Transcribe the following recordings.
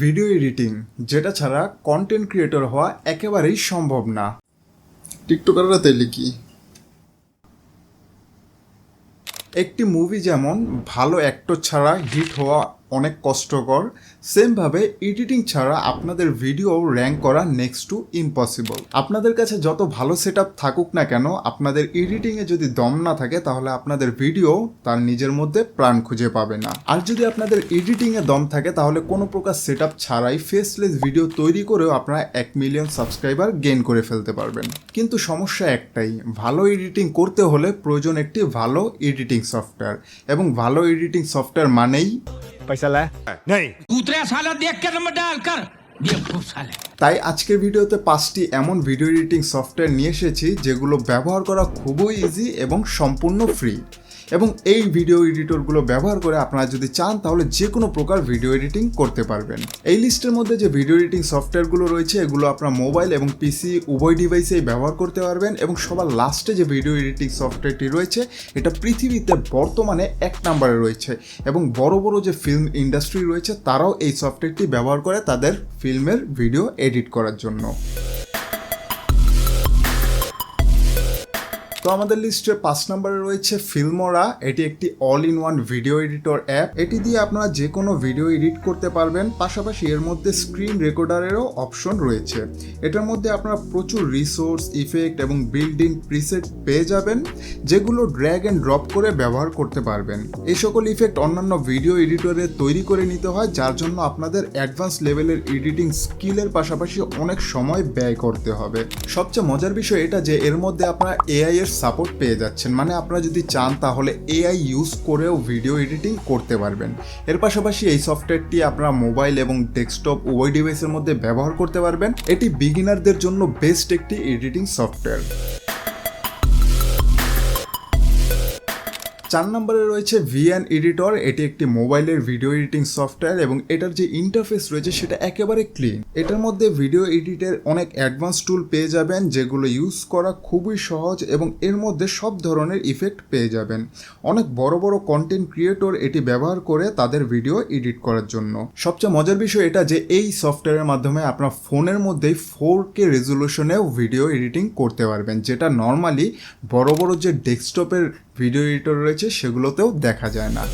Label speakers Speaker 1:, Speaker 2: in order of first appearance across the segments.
Speaker 1: Video editing যেটা ছাড়া content creator হওয়া একেবারেই সম্ভব না।
Speaker 2: টিকটকাররা তাইলে কি?
Speaker 1: একটি মুভি যেমন ভালো অ্যাক্টর ছাড়া হিট হওয়া অনেক কষ্টকর। সেমভাবে এডিটিং ছাড়া আপনাদের ভিডিও র্যাঙ্ক করা নেক্সট টু ইম্পসিবল আপনাদের কাছে যত ভালো সেট থাকুক না কেন, আপনাদের এডিটিংয়ে যদি দম না থাকে, তাহলে আপনাদের ভিডিও তার নিজের মধ্যে প্রাণ খুঁজে পাবে না। আর যদি আপনাদের এডিটিংয়ে দম থাকে, তাহলে কোনো প্রকার সেট ছাড়াই ফেসলেস ভিডিও তৈরি করেও আপনারা এক মিলিয়ন সাবস্ক্রাইবার গেইন করে ফেলতে পারবেন। কিন্তু সমস্যা একটাই, ভালো এডিটিং করতে হলে প্রয়োজন একটি ভালো এডিটিং সফটওয়্যার এবং ভালো এডিটিং সফটওয়্যার মানেই
Speaker 3: पैसा लाया नहीं
Speaker 4: उतरे साला देख के नंबर डाल कर बेवकूफ साले
Speaker 1: তাই আজকের ভিডিওতে পাঁচটি এমন ভিডিও এডিটিং সফটওয়্যার নিয়ে এসেছি যেগুলো ব্যবহার করা খুবই ইজি এবং সম্পূর্ণ ফ্রি এবং এই ভিডিও এডিটরগুলো ব্যবহার করে আপনারা যদি চান, তাহলে যে কোনো প্রকার ভিডিও এডিটিং করতে পারবেন। এই লিস্টের মধ্যে যে ভিডিও এডিটিং সফটওয়্যারগুলো রয়েছে, এগুলো আপনার মোবাইল এবং পিসি উভয় ডিভাইসেই ব্যবহার করতে পারবেন এবং সবার লাস্টে যে ভিডিও এডিটিং সফটওয়্যারটি রয়েছে, এটা পৃথিবীতে বর্তমানে এক নম্বরে রয়েছে এবং বড় বড় যে ফিল্ম ইন্ডাস্ট্রি রয়েছে, তারাও এই সফটওয়্যারটি ব্যবহার করে তাদের ফিল্মের ভিডিও এডিট করার জন্য। তো আমাদের লিস্টে পাঁচ নম্বরে রয়েছে ফিল্মোরা। এটি একটি all in one video editor app এটি দিয়ে আপনারা যে কোনো ভিডিও এডিট করতে পারবেন। পাশাপাশি এর মধ্যে স্ক্রিন রেকর্ডারেরও অপশন রয়েছে। এটার মধ্যে আপনারা প্রচুর রিসোর্স ইফেক্ট এবং বিল্ড প্রিসেট পেয়ে যাবেন, যেগুলো ড্র্যাগ অ্যান্ড ড্রপ করে ব্যবহার করতে পারবেন। এই সকল ইফেক্ট অন্যান্য ভিডিও এডিটরে তৈরি করে নিতে হয়, যার জন্য আপনাদের অ্যাডভান্স লেভেলের এডিটিং স্কিলের পাশাপাশি অনেক সময় ব্যয় করতে হবে। সবচেয়ে মজার বিষয় এটা যে এর মধ্যে আপনারা এআই এর সাপোর্ট পেয়ে যাচ্ছেন। মানে আপনারা যদি চান তাহলে এআই ইউজ করেও ভিডিও এডিটিং করতে পারবেন। এর পাশাপাশি এই সফটওয়্যারটি আপনারা মোবাইল এবং ডেস্কটপ ওয়াই ডিভাইসের মধ্যে ব্যবহার করতে পারবেন। এটি বিগিনারদের জন্য বেস্ট একটি এডিটিং সফটওয়্যার চার নম্বরে রয়েছে ভিএন এডিটর। এটি একটি মোবাইলের ভিডিও এডিটিং সফটওয়্যার এবং এটার যে ইন্টারফেস রয়েছে সেটা একেবারে ক্লিন এটার মধ্যে ভিডিও এডিটের অনেক অ্যাডভান্স টুল পেয়ে যাবেন, যেগুলো ইউজ করা খুবই সহজ এবং এর মধ্যে সব ধরনের ইফেক্ট পেয়ে যাবেন। অনেক বড় বড় কন্টেন্ট ক্রিয়েটর এটি ব্যবহার করে তাদের ভিডিও এডিট করার জন্য। সবচেয়ে মজার বিষয় এটা যে এই সফটওয়্যারের মাধ্যমে আপনার ফোনের মধ্যেই ফোর কে রেজলিউশনেও ভিডিও এডিটিং করতে পারবেন, যেটা নর্মালি বড় বড় যে ডেস্কটপের ভিডিও এডিটর রয়েছে সেগুলোতেও দেখা যায় না।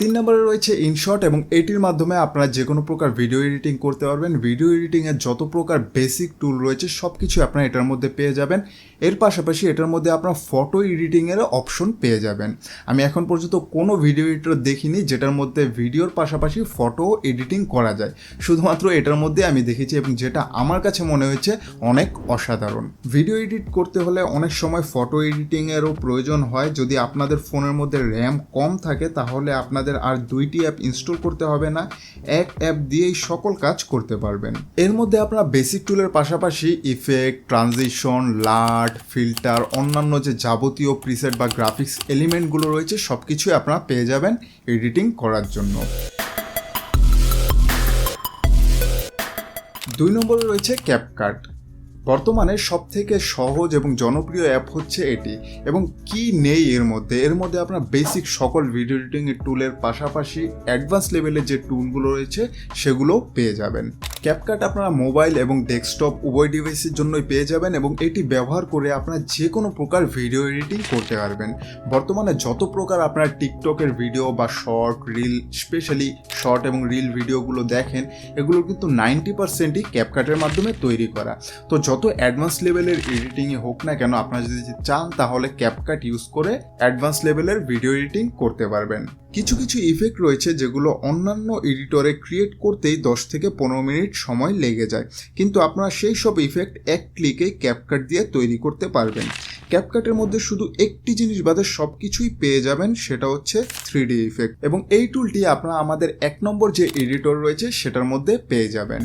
Speaker 1: তিন নম্বরে রয়েছে ইনশট এবং এটির মাধ্যমে আপনারা যে কোনো প্রকার ভিডিও এডিটিং করতে পারবেন। ভিডিও এডিটিংয়ের যত প্রকার বেসিক টুল রয়েছে সব কিছু আপনারা এটার মধ্যে পেয়ে যাবেন। এর পাশাপাশি এটার মধ্যে আপনার ফটো এডিটিংয়ের অপশন পেয়ে যাবেন। আমি এখন পর্যন্ত কোনো ভিডিও এডিটর দেখিনি যেটার মধ্যে ভিডিওর পাশাপাশি ফটো এডিটিং করা যায়। শুধুমাত্র এটার মধ্যে আমি দেখেছি এবং যেটা আমার কাছে মনে হয়েছে অনেক অসাধারণ। ভিডিও এডিট করতে হলে অনেক সময় ফটো এডিটিংয়েরও প্রয়োজন হয়। যদি আপনাদের ফোনের মধ্যে র্যাম কম থাকে, তাহলে আপনাদের আর দুইটি অ্যাপ ইনস্টল করতে হবে না। এক অ্যাপ দিয়েই সকল কাজ করতে পারবেন। এর মধ্যে আপনারা বেসিক টুলের পাশাপাশি ইফেক্ট ট্রানজিশন লার্ট ফিল্টার অন্যান্য যে যাবতীয় প্রিসেট বা গ্রাফিক্স এলিমেন্টগুলো রয়েছে সব কিছুই আপনারা পেয়ে যাবেন এডিটিং করার জন্য। দুই নম্বরে রয়েছে ক্যাপকাট বর্তমানে সব থেকে সহজ এবং জনপ্রিয় অ্যাপ হচ্ছে এটি। এবং কি নেই এর মধ্যে? এর মধ্যে আপনার বেসিক সকল ভিডিও এডিটিং টুলের পাশাপাশি অ্যাডভান্স লেভেলের যে টুলগুলো রয়েছে, সেগুলো পেয়ে যাবেন। ক্যাপকাট আপনারা মোবাইল এবং ডেস্কটপ উভয় ডিভাইসের জন্যই পেয়ে যাবেন এবং এটি ব্যবহার করে আপনারা যে কোনো প্রকার ভিডিও এডিটিং করতে পারবেন। বর্তমানে যত প্রকার আপনার টিকটকের ভিডিও বা শর্ট রিল স্পেশালি শর্ট এবং রিল ভিডিওগুলো দেখেন, এগুলো কিন্তু নাইনটি পার্সেন্টই ক্যাপকাটের মাধ্যমে তৈরি করা। তো যত অ্যাডভান্স লেভেলের এডিটিংয়ে হোক না কেন, আপনারা যদি চান, তাহলে ক্যাপকাট ইউজ করে অ্যাডভান্স লেভেলের ভিডিও এডিটিং করতে পারবেন। কিছু কিছু ইফেক্ট রয়েছে যেগুলো অন্যান্য এডিটরে ক্রিয়েট করতেই দশ থেকে পনেরো মিনিট সময় লেগে যায়। কিন্তু আপনারা সেই সব ইফেক্ট এক ক্লিকে ক্যাপকাট দিয়ে তৈরি করতে পারবেন। ক্যাপকাটের মধ্যে শুধু একটি জিনিস বাদে সব কিছুই পেয়ে যাবেন, সেটা হচ্ছে থ্রি ডি ইফেক্ট এবং এই টুলটি আপনারা আমাদের এক নম্বর যে এডিটর রয়েছে, সেটার মধ্যে পেয়ে যাবেন।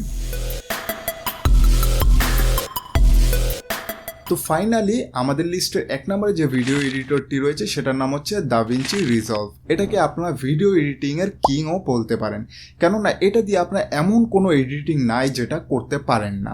Speaker 1: তো ফাইনালি আমাদের লিস্টের এক নম্বরে যে ভিডিও এডিটরটি রয়েছে, সেটার নাম হচ্ছে দাভিঞ্চি রিজলভ এটাকে আপনারা ভিডিও এডিটিংয়ের কিংও বলতে পারেন। কেননা এটা দিয়ে আপনার এমন কোনো এডিটিং নাই যেটা করতে পারেন না।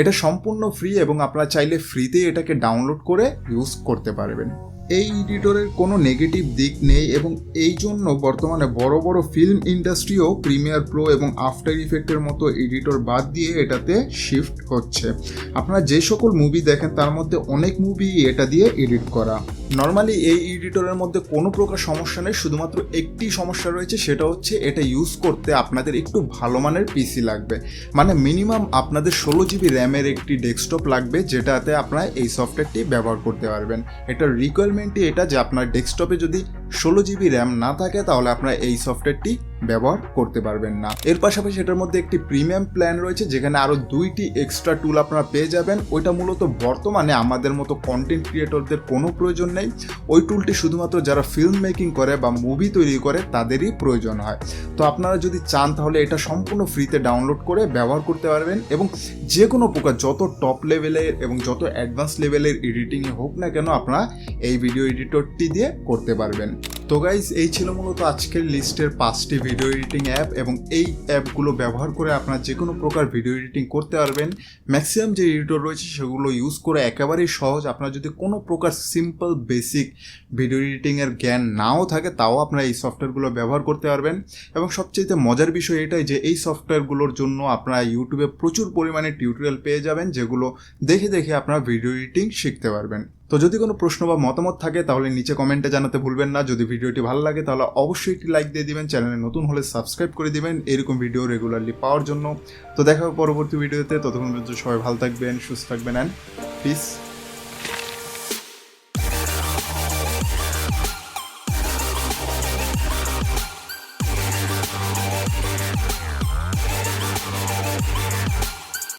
Speaker 1: এটা সম্পূর্ণ ফ্রি এবং আপনারা চাইলে ফ্রিতেই এটাকে ডাউনলোড করে ইউজ করতে পারবেন। এই এডিটরের কোনো নেগেটিভ দিক নেই এবং এই জন্য বর্তমানে বড় বড় ফিল্ম ইন্ডাস্ট্রিও প্রিমিয়ার প্রো এবং আফটার ইফেক্টের মতো এডিটর বাদ দিয়ে এটাতে শিফট হচ্ছে। আপনারা যে সকল মুভি দেখেন, তার মধ্যে অনেক মুভি এটা দিয়ে এডিট করা। নর্মালি এই এডিটরের মধ্যে কোনো প্রকার সমস্যা নেই, শুধুমাত্র একটি সমস্যা রয়েছে, সেটা হচ্ছে এটা ইউজ করতে আপনাদের একটু ভালো মানের পিসি লাগবে। মানে মিনিমাম আপনাদের ষোলো জিবি র্যামের একটি ডেস্কটপ লাগবে, যেটাতে আপনারা এই সফটওয়্যারটি ব্যবহার করতে পারবেন। এটা এটার রিকোয়ারমেন্টই এটা যে আপনার ডেস্কটপে যদি ষোলো জিবি র্যাম না থাকে, তাহলে আপনার এই সফটওয়্যারটি ব্যবহার করতে পারবেন না। এর পাশাপাশি এটার মধ্যে একটি প্রিমিয়াম প্ল্যান রয়েছে, যেখানে আরও দুইটি এক্সট্রা টুল আপনারা পেয়ে যাবেন। ওইটা মূলত বর্তমানে আমাদের মতো কন্টেন্ট ক্রিয়েটরদের কোনো প্রয়োজন নেই। ওই টুলটি শুধুমাত্র যারা ফিল্ম মেকিং করে বা মুভি তৈরি করে, তাদেরই প্রয়োজন হয়। তো আপনারা যদি চান, তাহলে এটা সম্পূর্ণ ফ্রিতে ডাউনলোড করে ব্যবহার করতে পারবেন এবং যে কোনো প্রকার যত টপ লেভেলের এবং যত অ্যাডভান্স লেভেলের এডিটিংয়ে হোক না কেন, আপনারা এই ভিডিও এডিটরটি দিয়ে করতে পারবেন। তো গাইজ এই ছিল মূলত আজকের লিস্টের পাঁচটি ভিডিও এডিটিং অ্যাপ এবং এই অ্যাপগুলো ব্যবহার করে আপনারা যে কোনো প্রকার ভিডিও এডিটিং করতে পারবেন। ম্যাক্সিমাম যে এডিটর রয়েছে সেগুলো ইউজ করে একেবারেই সহজ। আপনারা যদি কোনো প্রকার সিম্পল বেসিক ভিডিও এডিটিংয়ের জ্ঞান নাও থাকে, তাও আপনারা এই সফটওয়্যারগুলো ব্যবহার করতে পারবেন। এবং সবচেয়ে মজার বিষয় এটাই যে, এই সফটওয়্যারগুলোর জন্য আপনারা ইউটিউবে প্রচুর পরিমাণে টিউটোরিয়াল পেয়ে যাবেন, যেগুলো দেখে দেখে আপনারা ভিডিও এডিটিং শিখতে পারবেন। তো যদি কোনো প্রশ্ন বা মতামত থাকে, তাহলে নিচে কমেন্টে জানাতে ভুলবেন না। যদি ভিডিওটি ভালো লাগে, তাহলে অবশ্যই একটি লাইক দিয়ে দিবেন। চ্যানেলে নতুন হলে সাবস্ক্রাইব করে দিবেন এরকম ভিডিও রেগুলারলি পাওয়ার জন্য। তো দেখা হবে পরবর্তী ভিডিওতে ততক্ষণ পর্যন্ত সবাই ভালো থাকবেন, সুস্থ থাকবেন অ্যান্ড পিস